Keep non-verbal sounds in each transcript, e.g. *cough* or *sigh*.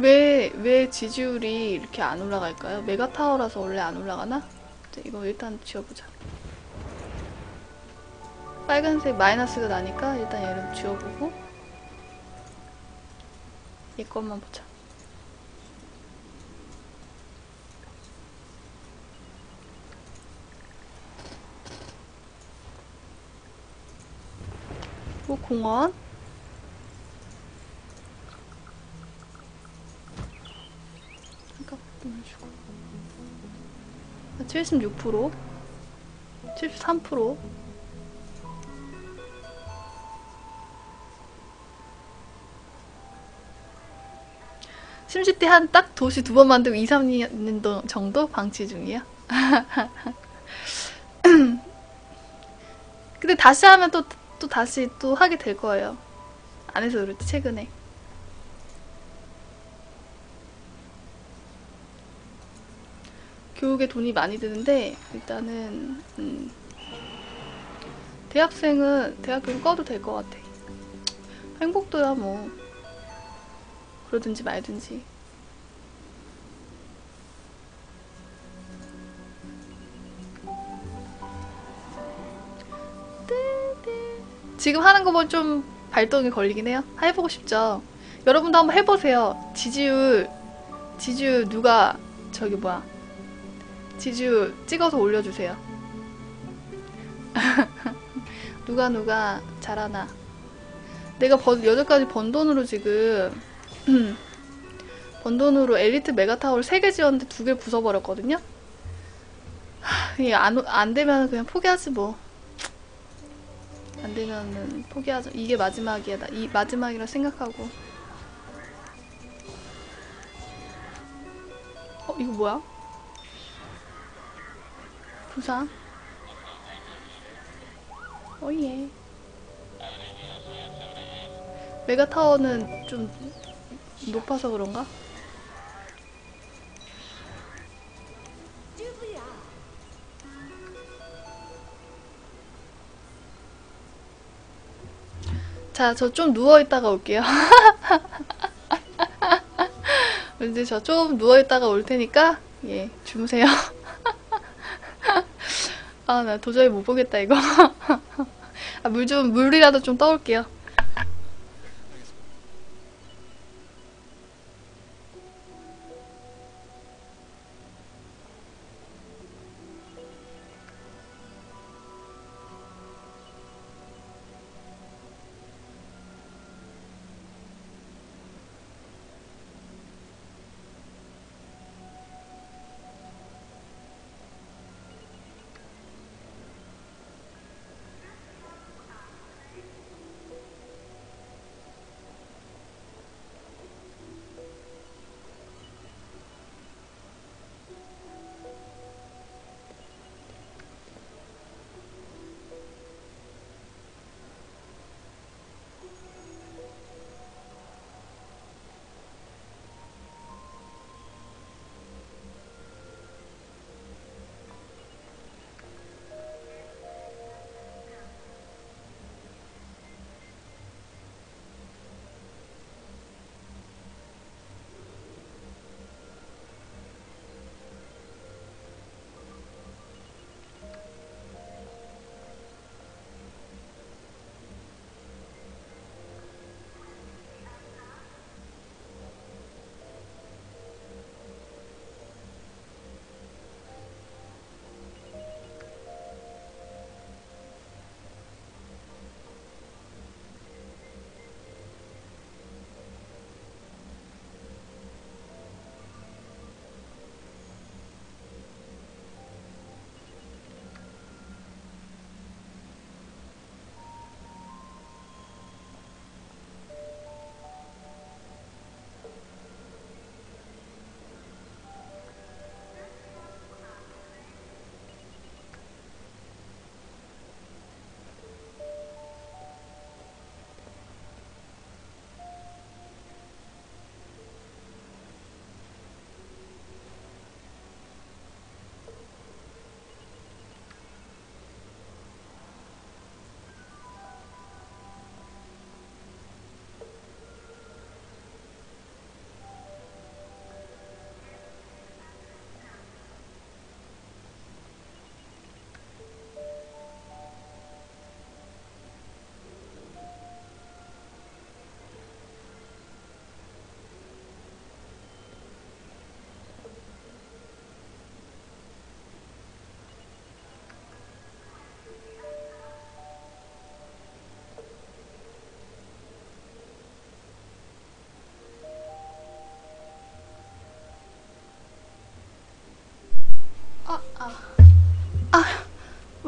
왜, 왜 지지율이 이렇게 안 올라갈까요? 메가타워라서 원래 안 올라가나? 자, 이거 일단 지워보자. 빨간색 마이너스가 나니까 일단 얘를 지워보고 얘 것만 보자. 뭐 공원? 잠깐 보내주고 76% 73% 심시티 한 딱 도시 두 번 만들고 2, 3년 정도 방치 중이야. *laughs* 근데 다시 하면 또, 또 다시 또 하게 될 거예요. 안 해서 그렇지, 최근에. 교육에 돈이 많이 드는데, 일단은, 음, 대학생은 대학교는 꺼도 될 것 같아. 행복도야, 뭐. 그러든지 말든지. 지금 하는 거 보면 좀 발동이 걸리긴 해요. 해보고 싶죠. 여러분도 한번 해보세요. 지지율, 지지율 누가 저기 뭐야 지지율 찍어서 올려주세요. *laughs* 누가 누가 잘하나. 내가 번, 여태까지 번 돈으로 지금 *clears throat* 번 돈으로 엘리트 메가타워를 3개 지었는데 2개 부숴버렸거든요? *sighs* 안, 안 되면 그냥 포기하지 뭐. 안 되면은 포기하죠. 이게 마지막이야. 나이 마지막이라 생각하고. 어, 이거 뭐야? 부상? 어예. 메가타워는 좀 높아서 그런가? 자, 저 좀 누워있다가 올게요. *laughs* 이제 저좀 누워있다가 올 테니까, 예, 주무세요. *laughs* 아, 나 도저히 못 보겠다, 이거. *laughs* 아, 물 좀, 물이라도 좀 떠올게요.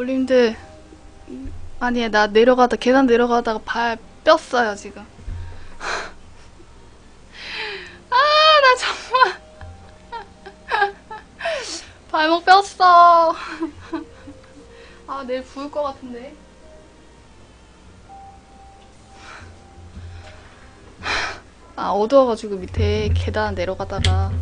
올림들 아니 나 내려가다 계단 내려가다가 발 뼈어요 지금. *laughs* 아 나 정말. *laughs* 발목 뼈어. *laughs* 아 내일 부을 것 같은데. 아 어두워가지고 밑에 계단 내려가다가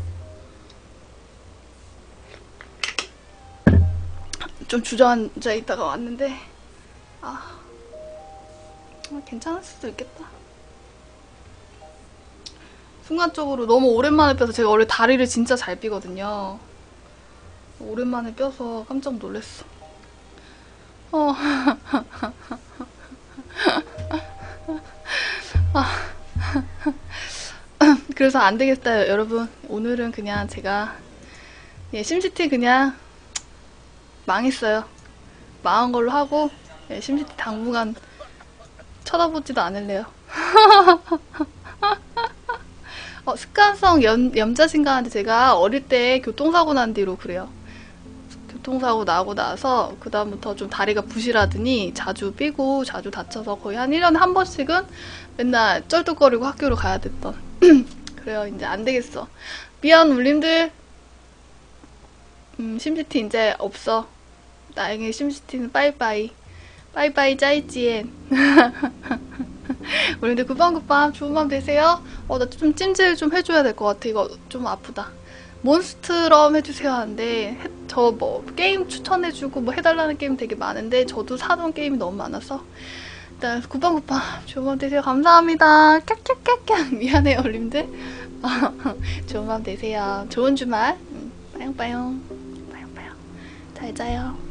좀 주저앉아 있다가 왔는데 아, 아, 괜찮을 수도 있겠다. 순간적으로 너무 오랜만에 뼈서 제가 원래 다리를 진짜 잘 삐거든요. 오랜만에 뼈서 깜짝 놀랐어. 어. *laughs* 아. 그래서 안 되겠어요, 여러분. 오늘은 그냥 제가 예, 심시티 그냥 망했어요. 망한 걸로 하고 예, 심시티 당분간 쳐다보지도 않을래요. *laughs* 어, 습관성 염, 염자신가한테 제가 어릴 때 교통사고 난 뒤로 그래요. 교통사고 나고 나서 그다음부터 좀 다리가 부실하더니 자주 삐고 자주 다쳐서 거의 한 1년에 한 번씩은 맨날 쩔뚝거리고 학교를 가야 됐던. *clears throat* 그래요. 이제 안 되겠어. 미안, 울림들. 음, 심시티 이제 없어. 나에게 심시티는 빠이빠이. 빠이빠이 짜이찌엔. 우리들 굿밤굿밤 좋은 밤 되세요. 어, 나 좀 찜질 좀 해줘야 될 것 같아. 이거 좀 아프다. 몬스트럼 해주세요 하는데 저 뭐 게임 추천해주고 뭐 해달라는 게임 되게 많은데 저도 사던 게임이 너무 많아서 일단 굿밤굿밤 좋은 밤 되세요. 감사합니다. 깍깍깍깍 *laughs* 미안해요 얼림들. *laughs* 좋은 밤 되세요. 좋은 주말. 음, 빠용빠용. 빠용빠용. 잘 자요.